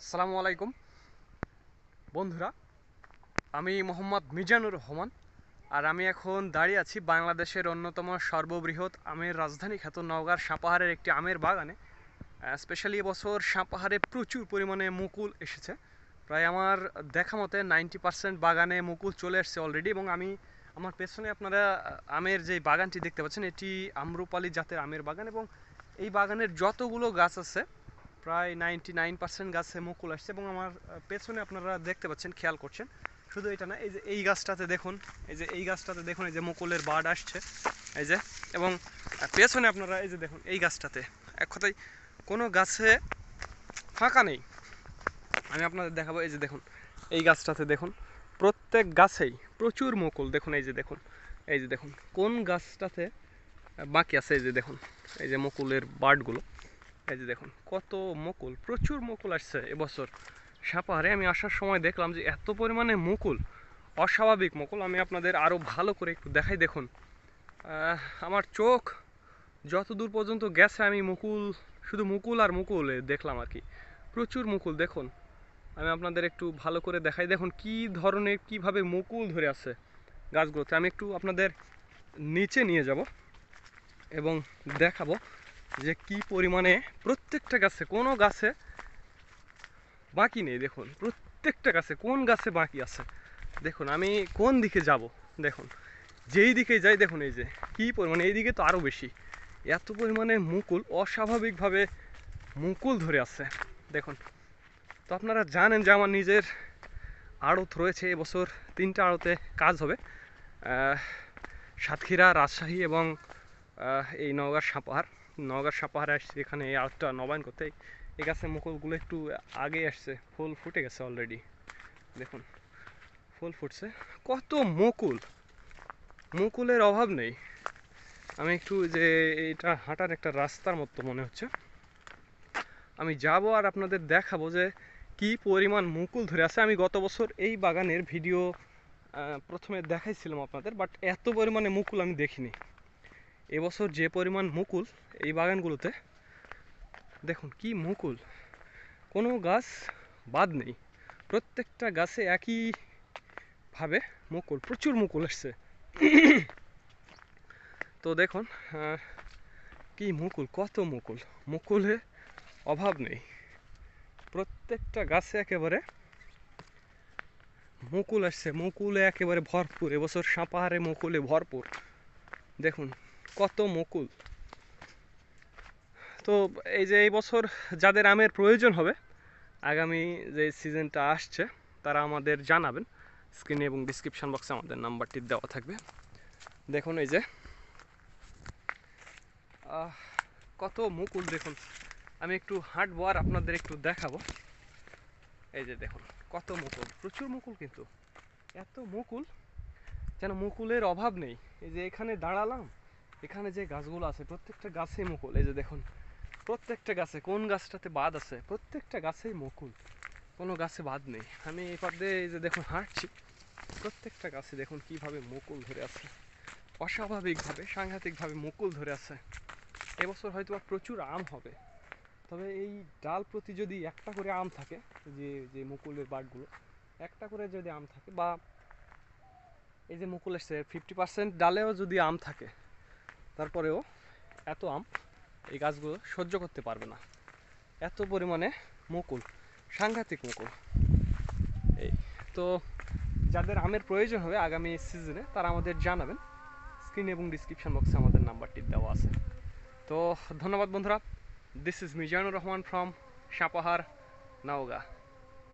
আসসালামু আলাইকুম। বন্ধুরা, আমি মোহাম্মদ মিজানুর রহমান আর আমি এখন দাঁড়িয়ে আছি বাংলাদেশের অন্যতম সর্ববৃহৎ আমের রাজধানী খ্যাত নওগাঁর সাপাহারের একটি আমের বাগানে। স্পেশালি এবছর সাপাহারে প্রচুর পরিমাণে মুকুল এসেছে। প্রায় আমার দেখা মতে নাইনটি পার্সেন্ট বাগানে মুকুল চলে এসছে অলরেডি এবং আমি আমার পেছনে আপনারা আমের যে বাগানটি দেখতে পাচ্ছেন, এটি আম্রপালি জাতের আমের বাগান এবং এই বাগানের যতগুলো গাছ আছে প্রায় নাইনটি নাইন পার্সেন্ট গাছে মুকুল আসছে এবং আমার পেছনে আপনারা দেখতে পাচ্ছেন, খেয়াল করছেন। শুধু এটা না, এই যে এই গাছটাতে দেখুন, এই যে এই গাছটাতে দেখুন, এই যে মুকুলের বাড আসছে, এই যে, এবং পেছনে আপনারা এই যে দেখুন, এই গাছটাতে। এক কথায়, কোনো গাছে ফাঁকা নেই। আমি আপনাদের দেখাবো, এই যে দেখুন, এই গাছটাতে দেখুন, প্রত্যেক গাছেই প্রচুর মুকুল। দেখুন, এই যে দেখুন, এই যে দেখুন, কোন গাছটাতে বাকি আছে, এই যে দেখুন, এই যে মুকুলের বার্ডগুলো এই যে দেখুন, কত মুকুল, প্রচুর মুকুল আসছে এবছর। সাপাহারে আমি আসার সময় দেখলাম যে এত পরিমাণে মুকুল, অস্বাভাবিক মুকুল। আমি আপনাদের আরও ভালো করে একটু দেখাই, দেখুন। আমার চোখ যত দূর পর্যন্ত গেছে, আমি মুকুল, শুধু মুকুল আর মুকুল দেখলাম আর কি। প্রচুর মুকুল, দেখুন। আমি আপনাদের একটু ভালো করে দেখাই, দেখুন কি ধরনের, কীভাবে মুকুল ধরে আছে গাছগুলোতে। আমি একটু আপনাদের নিচে নিয়ে যাব এবং দেখাবো। যে কি পরিমাণে প্রত্যেকটা গাছে, কোনো গাছে বাকি নেই, দেখুন। প্রত্যেকটা গাছে, কোন গাছে বাকি আছে? দেখুন, আমি কোন দিকে যাব? দেখুন, যেই দিকে যাই, দেখুন এই যে, কি পরিমাণে এই দিকে তো আরও বেশি। এত পরিমাণে মুকুল অস্বাভাবিকভাবে মুকুল ধরে আছে। দেখুন, তো আপনারা জানেন যে আমার নিজের আড়ত রয়েছে, এবছর তিনটা আড়তে কাজ হবে। সাতক্ষীরা, রাজশাহী এবং এই নওগাঁর সাপাহার নওগাঁর সাপাহারে আসছে, এখানে এই আড়তটা নবায়ন করতে। এই গাছের মুকুলগুলো একটু আগে আসছে, ফুল ফুটে গেছে অলরেডি দেখুন, ফুল ফুটছে। কত মুকুল! মুকুলের অভাব নেই। আমি একটু যে এটা হাঁটার একটা রাস্তার মতো মনে হচ্ছে। আমি যাব আর আপনাদের দেখাবো যে কি পরিমাণ মুকুল ধরে আছে। আমি গত বছর এই বাগানের ভিডিও প্রথমে দেখাইছিলাম আপনাদের বাট এত পরিমাণে মুকুল আমি দেখিনি। এবছর যে পরিমাণ মুকুল এই বাগানগুলোতে, দেখুন কি মুকুল। কোনো গাছ বাদ নেই। প্রত্যেকটা গাছে একই ভাবে মুকুল, প্রচুর মুকুল এসছে তো দেখুন কি মুকুল, কত মুকুল। মুকুলে অভাব নেই। প্রত্যেকটা গাছে একেবারে মুকুল আসছে। মুকুলে একেবারে ভরপুর। এবছর সাপাহারে মুকুলে ভরপুর। দেখুন কত মুকুল। তো এই যে এই বছর যাদের আমের প্রয়োজন হবে, আগামী যে সিজনটা আসছে, তারা আমাদের জানাবেন। স্ক্রিনে এবং ডিসক্রিপশন বক্সে আমাদের নাম্বারটি দেওয়া থাকবে। দেখুন এই যে কত মুকুল দেখুন। আমি একটু হাঁটবো আর আপনাদের একটু দেখাবো। এই যে দেখুন, কত মুকুল, প্রচুর মুকুল কিন্তু। এত মুকুল, যেন মুকুলের অভাব নেই। এই যে এখানে দাঁড়ালাম এখানে যে গাছগুলো আছে, প্রত্যেকটা গাছে মুকুল। এই যে দেখুন, প্রত্যেকটা গাছে কোন গাছটাতে বাদ আছে, প্রত্যেকটা গাছেই মুকুল। কোনো গাছে বাদ নেই। আমি এপার দিয়ে এই যে দেখুন হাঁটছি, প্রত্যেকটা গাছে দেখুন কীভাবে মুকুল ধরে আছে। অস্বাভাবিকভাবে, সাংঘাতিকভাবে মুকুল ধরে আছে। এবছর হয়তো প্রচুর আম হবে। তবে এই ডাল প্রতি যদি একটা করে আম থাকে, যে যে মুকুলের বাটগুলো একটা করে যদি আম থাকে বা এই যে মুকুল এসছে ফিফটি পার্সেন্ট ডালেও যদি আম থাকে তারপরেও এত আম এই গাছগুলো সহ্য করতে পারবে না। এত পরিমাণে মুকুল, সাংঘাতিক মুকুল। এই, তো যাদের আমের প্রয়োজন হবে আগামী সিজনে তারা আমাদের জানাবেন। স্ক্রিন এবং ডিসক্রিপশন বক্সে আমাদের নাম্বারটি দেওয়া আছে। তো ধন্যবাদ বন্ধুরা। This is Mizanur Rahman from Sapahar Naogaon